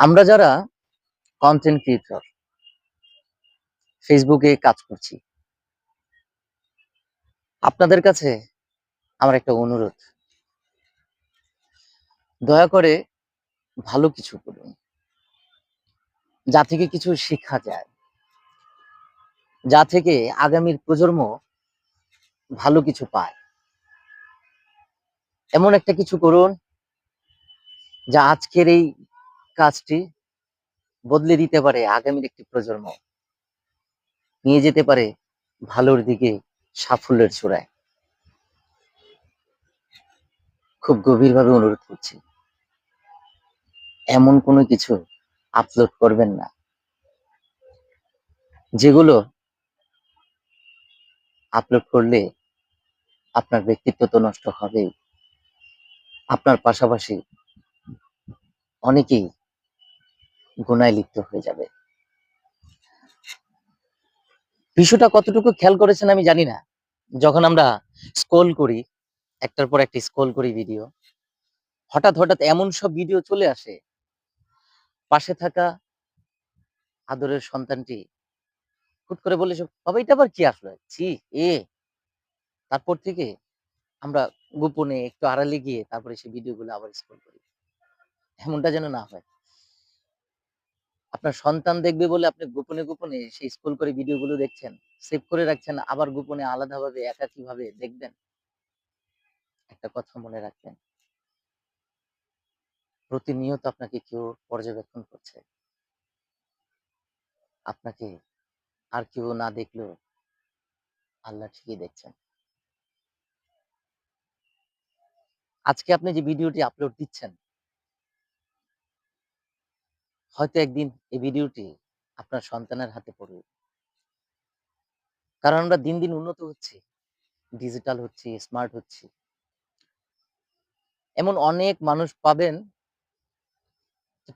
আমরা যারা content creator ফেসবুকে কাজ করছি, আপনাদের কাছে আমার একটা অনুরোধ। দয়া করে ভালো কিছু করুন, যা থেকে কিছু শেখা যায়, যা থেকে আগামীর প্রজন্ম ভালো কিছু পায়। এমন একটা কিছু করুন, যা আজকের এই কাজটি বদলে দিতে পারে আগামীর একটি প্রজন্ম। নিয়ে যেতে পারে ভালোর দিকে সাফল্যের চূড়ায়। খুব গভীরভাবে অনুরোধ করছি। এমন কোনো কিছু আপলোড করবেন না। যেগুলো আপলোড করলে আপনার ব্যক্তিত্ব তো নষ্ট হবেই। আপনার পাশাপাশি অনেকেই গুনায় লিপ্ত হয়ে যাবে। বিষয়টা কতটুকু খেয়াল করেছেন আমি জানি না। যখন আমরা স্ক্রল করি একটার পর একটা স্ক্রল করি ভিডিও হঠাৎ হঠাৎ এমন সব ভিডিও চলে আসে। পাশে থাকা আদরের সন্তানটি হুট করে বলে এসব, বাবা এটা আবার কি আসলো? ছি এ। তারপর থেকে আমরা গোপনে একটু আড়ালে গিয়ে তারপরে সেই ভিডিওগুলো আবার স্ক্রল করি। এমনটা যেন না হয়। আপনার সন্তান দেখবে বলে আপনি গোপনে গোপনে সেই স্কুল করে ভিডিওগুলো দেখছেন সেভ করে রাখছেন, আবার গোপনে আলাদাভাবে একাকী ভাবে দেখবেন। একটা কথা মনে রাখবেন। প্রতিনিয়ত আপনাকে কেউ পর্যবেক্ষণ করছে। আপনাকে আর কেউ না দেখলেও আল্লাহ ঠিকই দেখছেন। আজকে আপনি যে ভিডিওটি আপলোড দিচ্ছেন হয়তো একদিন এই ভিডিওটি আপনার সন্তানের হাতে পড়বে। কারণ আমরা দিন দিন উন্নত হচ্ছি ডিজিটাল হচ্ছি স্মার্ট হচ্ছি। এমন অনেক মানুষ পাবেন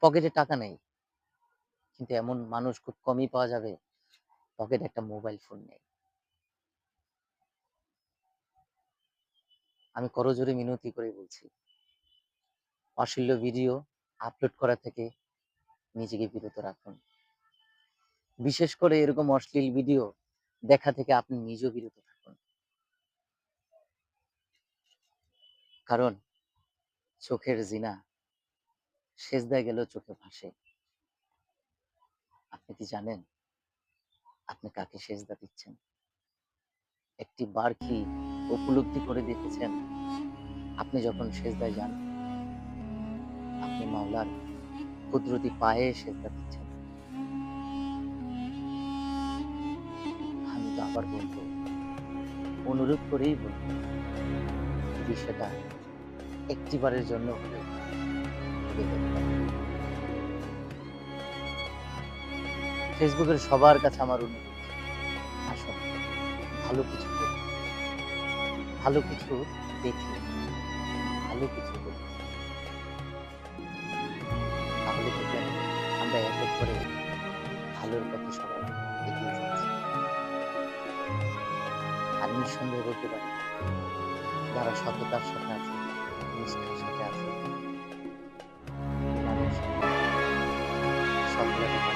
পকেটে টাকা নেই, কিন্তু এমন মানুষ খুব কমই পাওয়া যাবে পকেটে একটা মোবাইল ফোন নেই। আমি করজোরে মিনতি করে বলছি অশ্লীল ভিডিও আপলোড করা থেকে নিজেকে বিরত রাখুন। বিশেষ করে এরকম অশ্লীল ভিডিও দেখা থেকে আপনি নিজেও বিরত থাকুন। কারণ চোখের জিনা সেজদায় গেলেও চোখে ভাসে। আপনি কি জানেন আপনি কাকে সেজদা দিচ্ছেন? একটি বার কি উপলব্ধি করে দেখেছেন? আপনি যখন সেজদায় যান, আপনি মাওলার কুদরতি পায়ে সেজদা দিচ্ছেন আমি তো আবার বলব, অনুরোধ করেই বলব বিষয়টা একটিবারের জন্য ফেসবুকের সবার কাছে আমার অনুরোধ আসুন ভালো কিছু ভালো কিছু দেখি, ভালো কিছু করি। নিঃসন্দেহে বলতে পারি। যারা সততার সাথে আছে নিষ্ঠার সাথে আছে সফলতা